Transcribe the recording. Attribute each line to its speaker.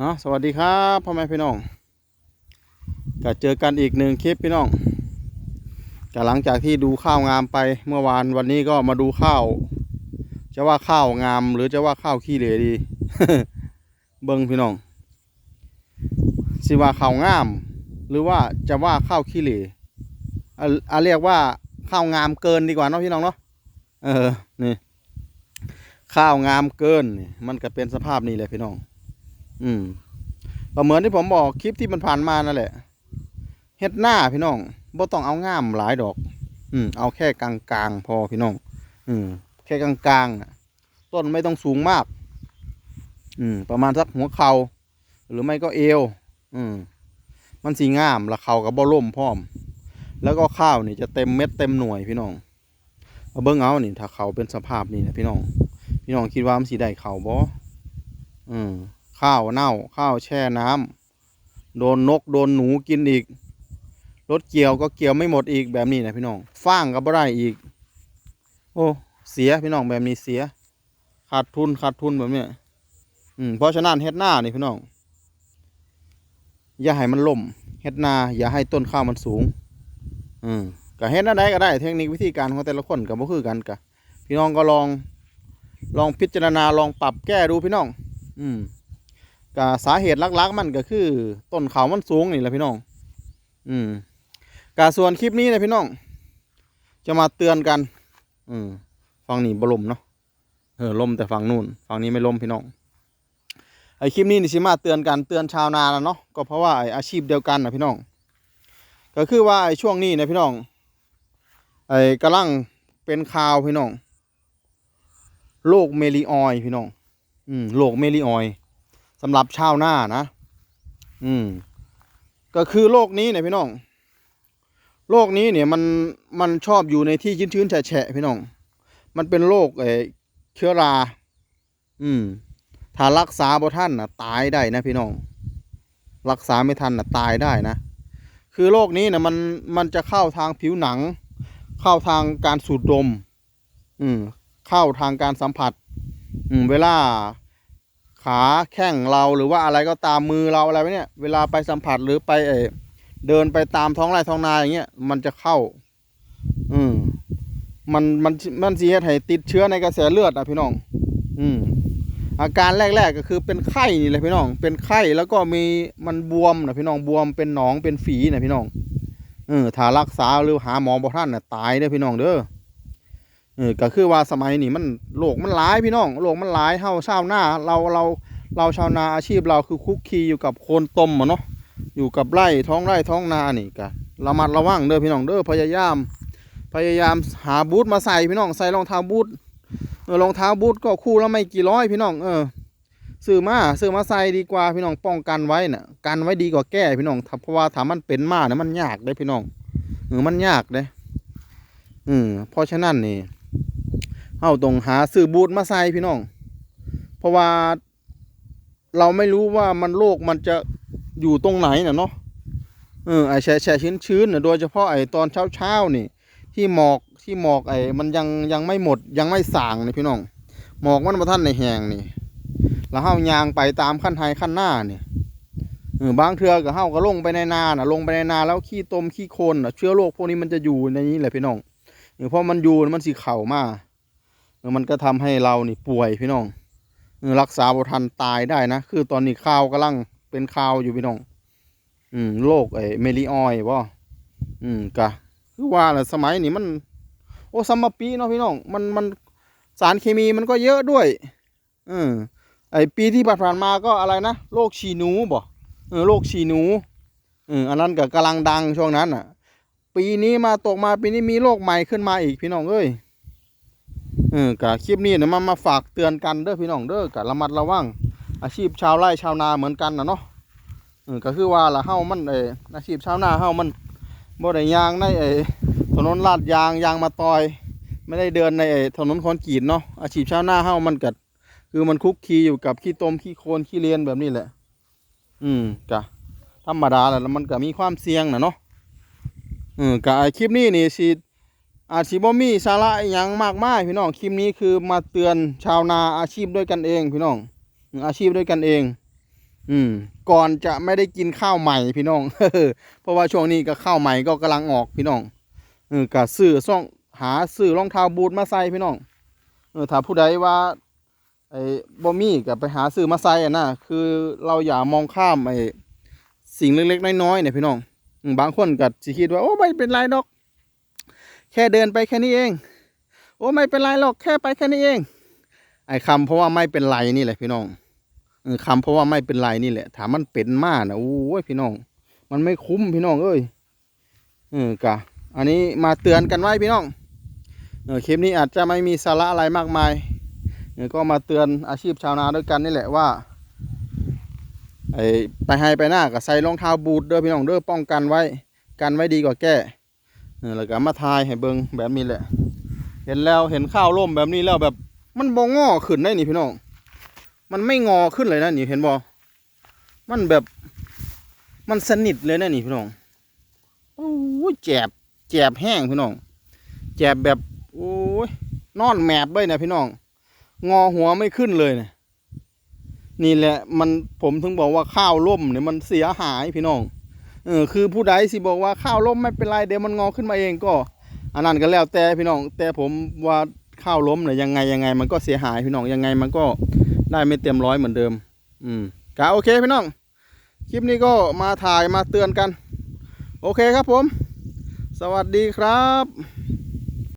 Speaker 1: อ๋อสวัสดีครับพ่อแม่พี่น้องก็เจอกันอีกหนึ่งคลิปพี่น้องก็หลังจากที่ดูข้าวงามไปเมื่อวานวันนี้ก็มาดูข้าว จะว่าข้าวงาม หรือจะว่าข้าวขี้เหร่ดี เบิ้งพี่น้องสิว่าข้าวงาม หรือว่าจะว่าข้าวขี้เหร่อะเรียกว่าข้าวงามเกินดีกว่าเนาะพี่น้องเนาะเออนี่ข้าวงามเกินมันก็เป็นสภาพนี้เลยพี่น้อง อืมก็เหมือนที่ผมบอกคลิปที่มันผ่านมานั่นแหละเฮ็ดหน้าพี่น้องบ่ต้องเอาง่ามหลายดอก อืมเอาแค่กลางๆพอพี่น้อง อืมแค่กลางๆน่ะต้นไม่ต้องสูงมาก อืม ประมาณสักหัวเข่าหรือไม่ก็เอว อืม มันสีงามและเข่ากับบ่ล่มพร้อม แล้วก็ข้าวนี่จะเต็มเม็ดเต็มหน่วยพี่น้องเอาเบิ่งเอานี่ถ้าเขาเป็นสภาพนี้นะพี่น้อง พี่น้องคิดว่ามันสีได้เข่าบ่อืม ข้าวเน่า ข้าวแช่น้ำโดนนกโดนหนูกินอีก รถเกี่ยวก็เกี่ยวไม่หมดอีกแบบนี้นะพี่น้องฟางก็บ่ได้อีก โอ้เสียพี่น้องแบบนี้เสีย ขาดทุนขาดทุนแบบเนี้ยอืมเพราะฉะนั้นเฮ็ดหน้านี่พี่น้อง อย่าให้มันล่มเฮ็ดนา อย่าให้ต้นข้าวมันสูง อืมก็เฮ็ดอะไรก็ได้ เทคนิควิธีการของแต่ละคนก็บ่คือกันกะพี่น้องก็ลอง ลองพิจารณาลองปรับแก้ดูพี่น้อง อืม ก็สาเหตุหลักๆมันก็คือ ต้นเขามันสูงนี่แหละพี่น้อง อืมกาส่วนคลิปนี้นะพี่น้อง จะมาเตือนกัน อืมฝั่งนี้บลมเนาะเออลมแต่ฝั่งนู่นฝั่งนี้ไม่ลมพี่น้องไอคลิปนี้นี่สิมาเตือนกันเตือนชาวนาแล้วเนาะก็เพราะว่าไออาชีพเดียวกันนะพี่น้อง ก็คือว่าไอช่วงนี้นะพี่น้อง ไอกำลังเป็นข่าวพี่น้องโรคเมลิออยพี่น้อง อืมโรคเมลิออย สำหรับชาวนานะ อืม ก็คือโรคนี้เนี่ยพี่น้องโรคนี้เนี่ยมันมันชอบอยู่ในที่ชื้นๆแฉะพี่น้อง มันเป็นโรคเออเชื้อรา อืม ถ้ารักษาบ่ท่านนะตายได้นะพี่น้อง รักษาไม่ทันนะตายได้นะ คือโรคนี้นะมันมันจะเข้าทางผิวหนัง เข้าทางการสูดดม อืม เข้าทางการสัมผัส อืม เวลา ขาแข้งเราหรือว่าอะไรก็ตามมือเราอะไรไว้เนี่ย เวลาไปสัมผัสหรือไปเอเดินไปตามท้องไร่ท้องนาอย่างเงี้ยมันจะเข้า อืมมันมันมันสีให้ติดเชื้อในกระแสเลือดอะพี่น้อง อืมอาการแรก ๆ ก็คือเป็นไข้นี่แหละพี่น้อง เป็นไข้แล้วก็มีมันบวมนะพี่น้องบวมเป็นหนองเป็นฝีนะพี่น้องเออถ้ารักษาหรือหาหมอบ่ท่านน่ะตายเด้อพี่น้องเด้อ เออก็คือว่าสมัยนี้มันโรคมันหลายพี่น้องโรคมันหลายเฮาชาวนาเราเราเราชาวนาอาชีพเราคือคุกคีอยู่กับโคนต้มอะเนาะอยู่กับไร่ท้องไร่ท้องนานี่ก็ระมัดระวังเด้อพี่น้องเด้อพยายาม พยายามหาบูทมาใส่พี่น้องใส่รองเท้าบูทเออรองเท้าบูทก็คู่ละไม่กี่ร้อยพี่น้องเออซื้อมาซื้อมาใส่ดีกว่าพี่น้องป้องกันไว้น่ะกันไว้ดีกว่าแก้พี่น้องถ้าเพราะว่าถ้ามันเป็นมาเนี่ยมันยากได้พี่น้องเออมันยากเด้อืมเพราะฉะนั้นนี่ เฮาต้องหาซื้อบูทมาใส่พี่น้อง เพราะว่าเราไม่รู้ว่ามันโรคมันจะอยู่ตรงไหนน่ะเนาะเออไอแฉะแฉะชื้นชื้นน่ะโดยเฉพาะไอตอนเช้าเช้าๆนี่ ที่หมอกที่หมอกไอมันยังยังไม่หมดยังไม่สางนี่พี่น้อง หมอกมันมาท่านในแหงนี่ แล้วเฮายางไปตามขั้นไฮขั้นหน้านี่เออบางเทือก็เฮาก็ลงไปในนานะลงไปในนาแล้วขี้ตมขี้โคนนะเชื้อโรคพวกนี้มันจะอยู่ในนี้แหละพี่น้องเออเพราะมันอยู่มันสิเข่ามาเออ มันก็ทำให้เรานี่ป่วยพี่น้องรักษาบ่ทันตายได้นะ คือตอนนี้ข่าวกำลังเป็นข่าวอยู่พี่น้อง อืมโรคไอ้เมลิออยบ่อืมกะคือว่าแหละสมัยนี้มัน โอ้ซัมมาปีเนาะพี่น้อง มันมันสารเคมีมันก็เยอะด้วยเออไอปีที่ผ่านมาก็อะไรนะโรคฉีหนูบ่เออโรคฉีหนูเอออันนั้นก็กำลังดังช่วงนั้นอะ ปีนี้มาตกมาปีนี้มีโรคใหม่ขึ้นมาอีกพี่น้องเอ้ย เออกะคลิปนี้เนี่ยมามาฝากเตือนกันเด้อพี่น้องเด้อกะระมัดระวังอาชีพชาวไร่ชาวนาเหมือนกันนะเนาะเออก็คือว่าละเฮามันเอออาชีพชาวนาเฮามันบ่ได้ยางในเออถนนลาดยางยางมาตอย ไม่ได้เดินในไอ้ถนนคอนกรีตเนาะอาชีพชาวนาเฮามันกัดคือมันคุกคีอยู่กับขี้ตมขี้โคลนขี้เลียนแบบนี้แหละ อืมกะธรรมดาแหละแล้วมันก็มีความเสี่ยงนะเนาะอืมกะไอ้คลิปนี้นี่สิ อาจสิบ่มีสาระอหยังมากมายพี่น้องคลิปนี้คือมาเตือนชาวนาอาชีพด้วยกันเองพี่น้อง อาชีพด้วยกันเอง อืม ก่อนจะไม่ได้กินข้าวใหม่พี่น้องเพราะว่าช่วงนี้ก็ข้าวใหม่ก็กำลังออกพี่น้องเออก็ซื้อซ่องหาซื้อรองเท้าบูทมาใส่พี่น้องเออถ้าผู้ใดว่าไอ้บ่มีก็ไปหาซื้อมาใส่อะนะคือเราอย่ามองข้ามไอ้สิ่งเล็กๆน้อยๆเนี่ยพี่น้อง บางคนก็สิคิดว่าโอ้ไม่เป็นไรดอก แค่เดินไปแค่นี้เอง โอ้ไม่เป็นไรหรอกแค่ไปแค่นี้เอง ไอ้คำเพราะว่าไม่เป็นไรนี่แหละพี่น้องคำเพราะว่าไม่เป็นไรนี่แหละ ถามมันเป็นมากนะโอ้ยพี่น้อง มันไม่คุ้มพี่น้องเอ้ยเออกะอันนี้มาเตือนกันไว้พี่น้องเออคลิปนี้อาจจะไม่มีสาระอะไรมากมายเออก็มาเตือนอาชีพชาวนาด้วยกันนี่แหละว่าไอ้ไปให้ไปหน้าก็ใส่รองเท้าบูทเด้อพี่น้องเด้อป้องกันไว้ กันไว้ดีกว่าแก้ แล้วก็มาทายให้เบิงแบบนี้แหละ เห็นแล้วเห็นข้าวล่มแบบนี้แล้วแบบมันบ่งอขึ้นได้นี่พี่น้อง มันไม่งอขึ้นเลยนะนี่เห็นบ่มันแบบมันสนิทเลยนะนี่พี่น้องโอ้ยแจบแจบแห้งพี่น้อง แจบแบบโอ้ยนอนแมบเลยนะพี่น้อง งอหัวไม่ขึ้นเลยนะนี่แหละมันผมถึงบอกว่าข้าวล่มเนี่ยมันเสียหายพี่น้อง เออคือผู้ใดสิบอกว่าข้าวล้มไม่เป็นไรเดี๋ยวมันงอขึ้นมาเองก็อันนั้นก็แล้วแต่พี่น้องแต่ผมว่าข้าวล้มเนี่ยยังไงยังไง มันก็เสียหายพี่น้องยังไงมันก็ได้ไม่เต็มร้อยเหมือนเดิม อืมก็โอเคพี่น้องคลิปนี้ก็มาถ่ายมาเตือนกัน โอเคครับผม สวัสดีครับ